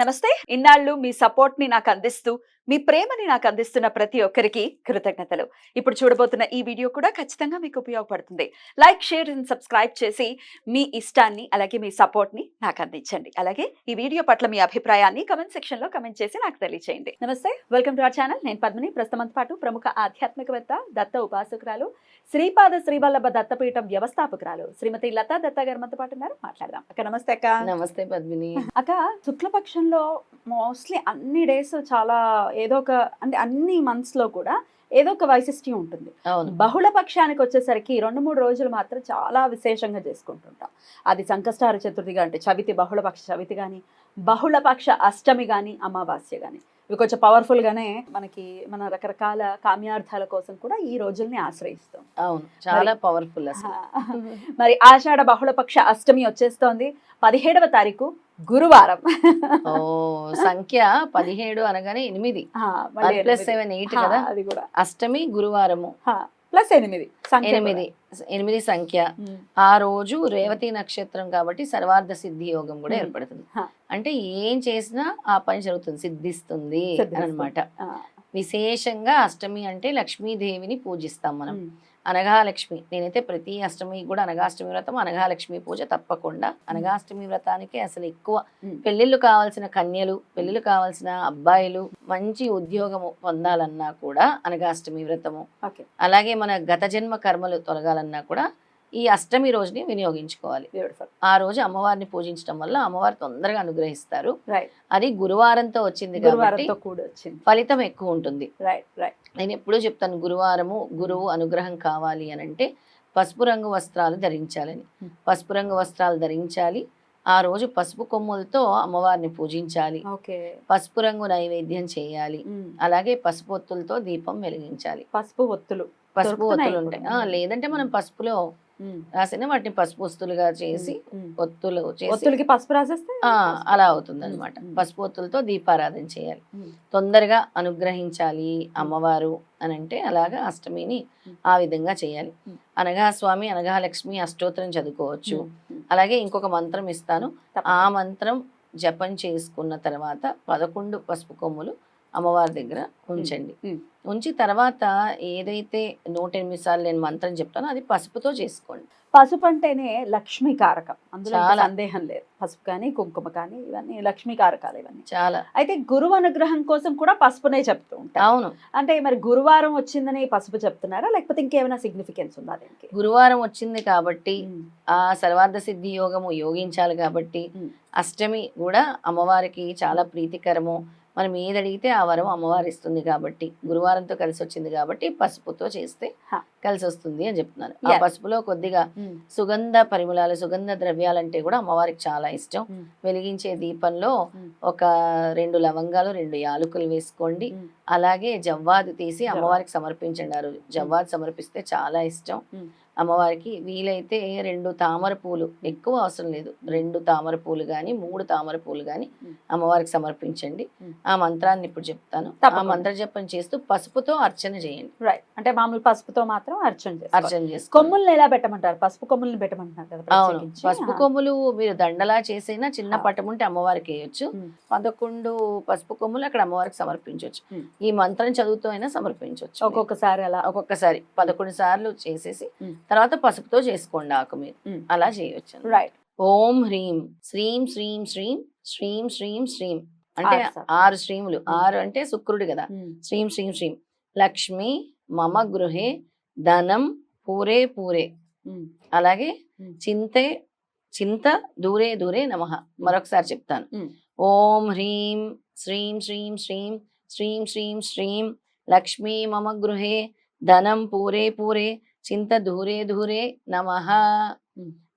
నమస్తే. ఇన్నాళ్ళు మీ సపోర్ట్ని నాకు అందిస్తూ మీ ప్రేమని నాకు అందిస్తున్న ప్రతి ఒక్కరికి కృతజ్ఞతలు. ఇప్పుడు చూడబోతున్న ఈ వీడియో కూడా ఖచ్చితంగా మీకు ఉపయోగపడుతుంది. లైక్ షేర్ అండ్ సబ్స్క్రైబ్ చేసి మీ ఇష్టాన్ని అలాగే మీ సపోర్ట్ని నాకు అందించండి. అలాగే ఈ వీడియో పట్ల మీ అభిప్రాయాన్ని కమెంట్ సెక్షన్లో కమెంట్ చేసి నాకు తెలియజేయండి నమస్తే. వెల్కమ్ టు అవర్ ఛానల్ నేను పద్మిని. ప్రస్తుతం పాటు ప్రముఖ ఆధ్యాత్మికవేత్త దత్త ఉపాసకురాలు శ్రీపాద శ్రీవల్లభ దత్తపీఠం వ్యవస్థాపకురాలు శ్రీమతి లతా దత్త గారు మనతో పాటు ఉన్నారు. మాట్లాడదాం. అక్క నమస్తే అక్క. నమస్తే పద్మిని. అక్క శుక్లపక్షంలో మోస్ట్లీ అన్ని డేస్ చాలా ఏదో ఒక అంటే అన్ని months లో కూడా ఏదో ఒక వైశిష్ట్యం ఉంటుంది. బహుళ పక్షానికి వచ్చేసరికి రెండు మూడు రోజులు మాత్రం చాలా విశేషంగా చేసుకుంటుంటాం. అది సంకష్టార చతుర్థిగా అంటే చవితి బహుళ పక్ష చవితి కానీ బహుళ పక్ష అష్టమి కానీ అమావాస్య కానీ ఇవి కొంచెం పవర్ఫుల్ గానే మనకి మన రకరకాల కామ్యార్థాల కోసం కూడా ఈ రోజుల్ని ఆశ్రయిస్తాం. అవును. చాలా పవర్ఫుల్ మరి ఆషాఢ బహుళ పక్ష అష్టమి వచ్చేస్తోంది. పదిహేడవ తారీఖు గురువారం ఓ సంఖ్య పదిహేడు అనగానే ఎనిమిది ప్లస్. సెవెన్ ఎయిట్ కదా అది కూడా అష్టమి గురువారము ప్లస్ ఎనిమిది ఎనిమిది ఎనిమిది సంఖ్య. ఆ రోజు రేవతి నక్షత్రం కాబట్టి సర్వార్థ సిద్ధి యోగం కూడా. ఏర్పడుతుంది. అంటే ఏం చేసినా ఆ పని జరుగుతుంది సిద్ధిస్తుంది. అనమాట విశేషంగా అష్టమి అంటే లక్ష్మీదేవిని పూజిస్తాం మనం. అనఘాలక్ష్మి. నేనైతే ప్రతి అష్టమి కూడా అనగాష్టమి వ్రతం అనఘాలక్ష్మి పూజ తప్పకుండా. అనగాష్టమి వ్రతానికి అసలు ఎక్కువ. పెళ్ళిళ్ళు కావాల్సిన కన్యలు పెళ్ళిళ్ళు కావాల్సిన అబ్బాయిలు మంచి ఉద్యోగము పొందాలన్నా కూడా అనగాష్టమి వ్రతము. ఓకే. అలాగే మన గత జన్మ కర్మలు తొలగాలన్నా కూడా ఈ అష్టమి రోజుని వినియోగించుకోవాలి. బ్యూటిఫుల్ ఆ రోజు అమ్మవారిని పూజించడం వల్ల అమ్మవారు తొందరగా అనుగ్రహిస్తారు. అది గురువారంతో వచ్చింది కాబట్టి ఫలితం ఎక్కువ ఉంటుంది. రైట్ రైట్ నేను ఎప్పుడూ చెప్తాను గురువారము గురువు అనుగ్రహం కావాలి అని అంటే పసుపు రంగు వస్త్రాలు ధరించాలని. Hmm. పసుపు రంగు వస్త్రాలు ధరించాలి. ఆ రోజు పసుపు కొమ్ములతో అమ్మవారిని పూజించాలి. ఓకే. పసుపు రంగు నైవేద్యం చేయాలి. ఉమ్. అలాగే పసుపు ఒత్తులతో దీపం వెలిగించాలి. పసుపు ఒత్తులు. పసుపు ఒత్తులు ఉంటాయి. లేదంటే మనం పసుపులో. రాసిన వాటిని పసుపు వస్తులుగా చేసి. ఒత్తులు చేసి ఒత్తులకి పసుపు రాసేస్తే అలా అవుతుంది అనమాట. పసుపు ఒత్తులతో దీపారాధన చేయాలి. తొందరగా అనుగ్రహించాలి అమ్మవారు అని అంటే అలాగా అష్టమిని. ఆ విధంగా చేయాలి. అనగా స్వామి అనగా లక్ష్మి అష్టోత్తరం చదువుకోవచ్చు. అలాగే ఇంకొక మంత్రం ఇస్తాను ఆ. మంత్రం జపం చేసుకున్న తర్వాత పదకొండు పసుపు కొమ్ములు అమ్మవారి దగ్గర ఉంచండి. ఉంచి తర్వాత ఏదైతే నూట ఎనిమిది సార్లు నేను మంత్రం చెప్తానో అది పసుపుతో చేసుకోండి. పసుపు అంటేనే లక్ష్మీ కారకం. అందులో. సందేహం లేదు. పసుపు కానీ కుంకుమ కానీ ఇవన్నీ లక్ష్మీ కారకాలు ఇవన్నీ. చాలా. అయితే గురువు అనుగ్రహం కోసం కూడా పసుపునే చెప్తూ ఉంటారు. అవును. అంటే మరి గురువారం వచ్చిందని పసుపు చెప్తున్నారా? లేకపోతే ఇంకేమైనా సిగ్నిఫికెన్స్ ఉందా దీనికి? గురువారం వచ్చింది కాబట్టి. ఆ సర్వార్థ సిద్ధి యోగము యోగించాలి కాబట్టి. అష్టమి కూడా అమ్మవారికి చాలా ప్రీతికరము. మనం ఏది అడిగితే ఆ వరం అమ్మవారు ఇస్తుంది కాబట్టి గురువారంతో కలిసి వచ్చింది కాబట్టి పసుపుతో చేస్తే. కలిసి వస్తుంది అని చెప్తున్నాను ఆ. పసుపులో కొద్దిగా ఉమ్. సుగంధ పరిమళాలు సుగంధ ద్రవ్యాలంటే కూడా అమ్మవారికి చాలా ఇష్టం ఉమ్. వెలిగించే దీపంలో ఉమ్. ఒక రెండు లవంగాలు రెండు యాలకులు వేసుకోండి. అలాగే జవ్వాది తీసి. అమ్మవారికి సమర్పించండి జవ్వాది సమర్పిస్తే చాలా ఇష్టం. అమ్మవారికి వీలైతే రెండు తామర పూలు ఎక్కువ అవసరం లేదు రెండు తామర పూలు కానీ మూడు తామర పూలు కానీ. అమ్మవారికి సమర్పించండి. ఆ మంత్రాన్ని ఇప్పుడు చెప్తాను ఆ. మంత్ర జపం చేస్తూ పసుపుతో అర్చన చేయండి రైట్ అంటే మామూలు పసుపుతో మాత్రం అర్చన అర్చన చేసుకోండి కొమ్ముల్ని ఎలా పెట్టమంటారు పసుపు కొమ్ముల్ని పెట్టమంటున్నారు కదా అవును. పసుపు. కొమ్ములు మీరు దండలా చేసైనా చిన్న ఆ. పటం ఉంటే అమ్మవారికి వేయొచ్చు. పదకొండు పసుపు కొమ్ములు అక్కడ అమ్మవారికి సమర్పించవచ్చు. ఈ మంత్రం చదువుతూ అయినా సమర్పించవచ్చు ఒక్కొక్కసారి అలా ఒక్కొక్కసారి పదకొండు సార్లు చేసేసి. తర్వాత పసుపుతో చేసుకోండి ఆకు మీరు. అలా చేయొచ్చు రైట్ ఓం హ్రీం. శ్రీం శ్రీం శ్రీం శ్రీం శ్రీం శ్రీం. అంటే ఆరు శ్రీములు. ఆరు అంటే శుక్రుడు కదా. శ్రీం శ్రీం శ్రీం. లక్ష్మి మమ గృహే ధనం పూరే పూరే. అలాగే. చింతే చింత దూరే దూరే నమ. మరొకసారి చెప్తాను. ఓం హ్రీం శ్రీం శ్రీం శ్రీం శ్రీం శ్రీం శ్రీం. లక్ష్మీ మమ గృహే ధనం పూరే పూరే. చింత దూరే దూరే నమ.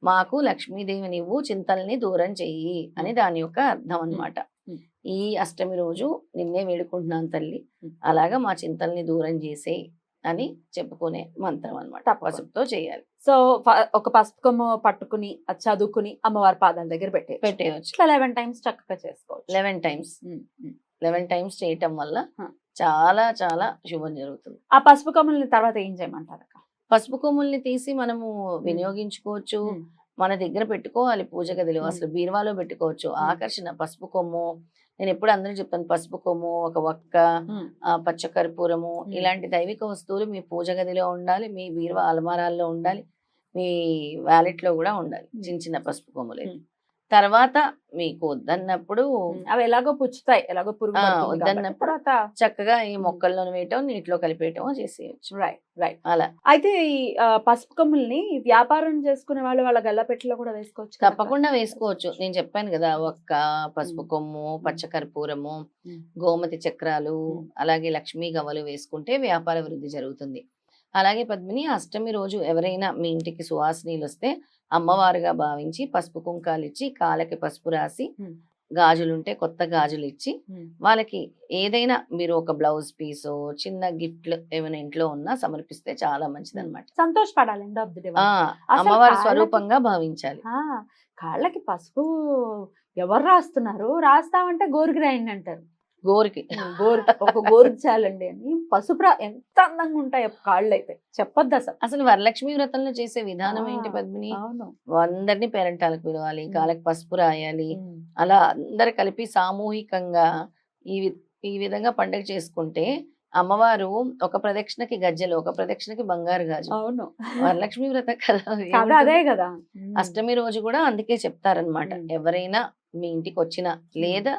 మాకు లక్ష్మీదేవి నువ్వు చింతల్ని దూరం చెయ్యి అని దాని యొక్క అర్థం అన్నమాట. ఉమ్. ఈ అష్టమి రోజు నిన్నే వేడుకుంటున్నాను తల్లి. అలాగా మా చింతల్ని దూరం చేసే అని చెప్పుకునే మంత్రం అనమాట. పసుపుతో చేయాలి. సో ఒక పసుపు కొమ్మ పట్టుకుని అది చదువుకుని అమ్మవారి పాదాల దగ్గర పెట్టే పెట్టేయచ్చు. లెవెన్ టైమ్స్ చక్కగా చేసుకోవచ్చు. Eleven times. లెవెన్ టైమ్స్ చేయటం వల్ల. చాలా చాలా శుభం జరుగుతుంది. ఆ పసుపు కొమ్మల్ని తర్వాత ఏం చేయమంటారు పసుపు కొమ్ముల్ని తీసి మనము వినియోగించుకోవచ్చు. మన దగ్గర పెట్టుకోవాలి పూజ గదిలో. అసలు బీరువాలో పెట్టుకోవచ్చు ఆకర్షణ పసుపు కొమ్ము నేను ఎప్పుడు అందరూ చెప్తాను పసుపు కొమ్ము ఒక ఒక్క ఆ పచ్చ కర్పూరము ఉమ్. ఇలాంటి దైవిక వస్తువులు మీ పూజ గదిలో ఉండాలి మీ బీరువా అలమారాల్లో ఉండాలి మీ వ్యాలెట్లో కూడా ఉండాలి. చిన్న చిన్న పసుపు కొమ్ములు. తర్వాత మీకు వద్దన్నప్పుడు అవి ఎలాగో పుచ్చుతాయి ఎలాగో పురుగు వద్దన్నప్పుడు చక్కగా ఈ మొక్కల్లో వేయటం నీటిలో కలిపేయటం చేసేయచ్చు రైట్ రైట్ అలా అయితే ఈ పసుపు కొమ్ముల్ని వ్యాపారం చేసుకునే వాళ్ళు వాళ్ళ గల్లపెట్టెలో కూడా వేసుకోవచ్చు? తప్పకుండా వేసుకోవచ్చు నేను చెప్పాను కదా ఒక్క పసుపు. కొమ్ము పచ్చ కర్పూరము ఉమ్. గోమతి చక్రాలు. అలాగే లక్ష్మీ గవ్వలు వేసుకుంటే వ్యాపార వృద్ధి జరుగుతుంది అలాగే పద్మిని అష్టమి రోజు ఎవరైనా మీ ఇంటికి సువాసినీలు వస్తే అమ్మవారుగా భావించి పసుపు కుంకాలు ఇచ్చి కాళ్ళకి పసుపు రాసి. గాజులుంటే కొత్త గాజులు ఇచ్చి. వాళ్ళకి ఏదైనా మీరు ఒక బ్లౌజ్ పీసో చిన్న గిఫ్ట్లు ఏమైనా ఇంట్లో ఉన్నా సమర్పిస్తే చాలా మంచిది అనమాట సంతోషపడాలి అమ్మవారి స్వరూపంగా భావించాలి. కాళ్ళకి పసుపు ఎవరు రాస్తున్నారు? రాస్తామంటే గోరుకి రాయండి అంటారు. గోరికి. గోరు ఒక గోరుకి చాలండి అని. పసుపు రా ఎంత అందంగా ఉంటాయి కాళ్ళు అయితే చెప్పొద్దు అసలు. అసలు వరలక్ష్మి వ్రతంలో చేసే విధానం ఏంటి పద్మిని? అందరినీ పేరెంటాలకు పిలవాలి. కాళ్ళకి పసుపు రాయాలి. అలా అందరు కలిపి సామూహికంగా ఈ ఈ విధంగా పండుగ చేసుకుంటే అమ్మవారు ఒక ప్రదక్షిణకి గజ్జలు ఒక ప్రదక్షిణకి బంగారు గాజు అవును. వరలక్ష్మి వ్రతం కదా? అదే కదా. అష్టమి రోజు కూడా అందుకే చెప్తారనమాట. ఎవరైనా మీ ఇంటికి వచ్చినా లేదా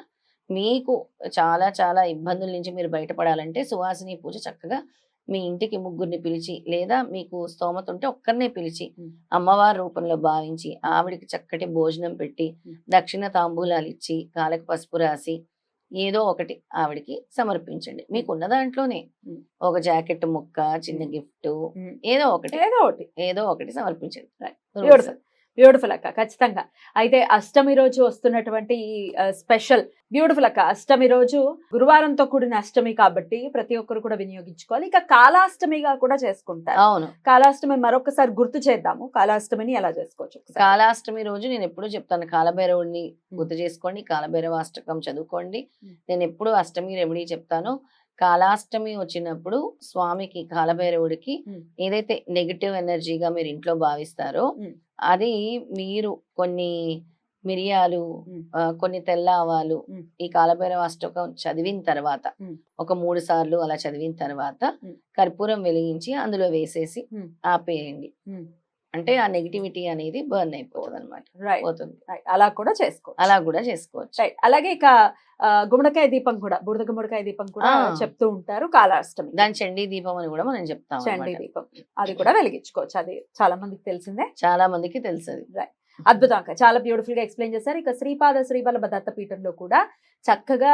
మీకు చాలా చాలా ఇబ్బందుల నుంచి మీరు బయటపడాలంటే సువాసిని పూజ చక్కగా మీ ఇంటికి ముగ్గురిని పిలిచి లేదా మీకు స్తోమత ఉంటే ఒక్కరినే పిలిచి. అమ్మవారి రూపంలో భావించి ఆవిడికి చక్కటి భోజనం పెట్టి. దక్షిణ తాంబూలాలు ఇచ్చి కాళ్ళకి పసుపు రాసి ఏదో ఒకటి ఆవిడికి సమర్పించండి మీకున్న దాంట్లోనే. ఒక జాకెట్ ముక్క చిన్న. గిఫ్ట్. ఏదో ఒకటి ఏదో ఒకటి ఏదో ఒకటి సమర్పించండి బ్యూటిఫుల్ అక్క ఖచ్చితంగా. అయితే అష్టమి రోజు వస్తున్నటువంటి ఈ స్పెషల్ బ్యూటిఫుల్ అక్క అష్టమి రోజు గురువారంతో కూడిన అష్టమి కాబట్టి ప్రతి ఒక్కరు కూడా వినియోగించుకోవాలి. ఇక కాలాష్టమిగా కూడా చేసుకుంటారు. అవును. కాలాష్టమి మరొకసారి గుర్తు చేద్దాము. కాలాష్టమిని ఎలా చేసుకోవచ్చు. కాలాష్టమి రోజు నేను ఎప్పుడు చెప్తాను కాలభైరవుడిని గుర్తు చేసుకోండి కాలభైరవ అష్టకం చదువుకోండి. నేను ఎప్పుడు అష్టమి రెమెడీ చెప్తాను. కాలాష్టమి వచ్చినప్పుడు స్వామికి కాలభైరవుడికి. ఏదైతే నెగిటివ్ ఎనర్జీగా మీరు ఇంట్లో భావిస్తారో. అది మీరు కొన్ని మిరియాలు కొన్ని తెల్ల ఆవాలు. ఈ కాలభైరవ అష్టకం చదివిన తర్వాత. ఒక మూడు సార్లు అలా చదివిన తర్వాత. కర్పూరం వెలిగించి అందులో వేసేసి. ఆపేయండి. అంటే ఆ నెగిటివిటీ అనేది బర్న్ అయిపోదు అనమాట రైట్. పోతుంది. రైట్. అలా కూడా చేసుకోవచ్చు. అలా కూడా చేసుకోవచ్చు. రైట్. అలాగే ఇక గుమ్మడికాయ దీపం కూడా బుడద గుమ్మడికాయ దీపం కూడా. చెప్తూ ఉంటారు కాలాష్టమి దాని చండీ దీపం అని కూడా మనం చెప్తాం చండీ. దీపం. అది కూడా వెలిగించుకోవచ్చు. అది చాలా మందికి తెలిసిందే. చాలా మందికి తెలుసు అది. అద్భుతం అక్క. చాలా బ్యూటిఫుల్గా ఎక్స్ప్లెయిన్ చేశారు. ఇక శ్రీపాద శ్రీవల్లభ దత్తపీఠంలో కూడా చక్కగా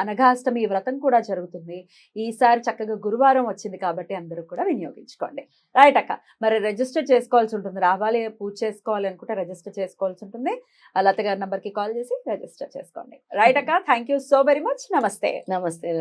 అనఘాష్టమి వ్రతం కూడా జరుగుతుంది. ఈసారి చక్కగా గురువారం వచ్చింది కాబట్టి అందరూ కూడా వినియోగించుకోండి. రైట్ అక్క? మరి రిజిస్టర్ చేసుకోవాల్సి ఉంటుంది. రావాలి పూజ చేసుకోవాలి అనుకుంటే రిజిస్టర్ చేసుకోవాల్సి ఉంటుంది. ఆ లత గారి నంబర్కి కాల్ చేసి రిజిస్టర్ చేసుకోండి. రైట్ అక్క? Thank you so very much నమస్తే. నమస్తే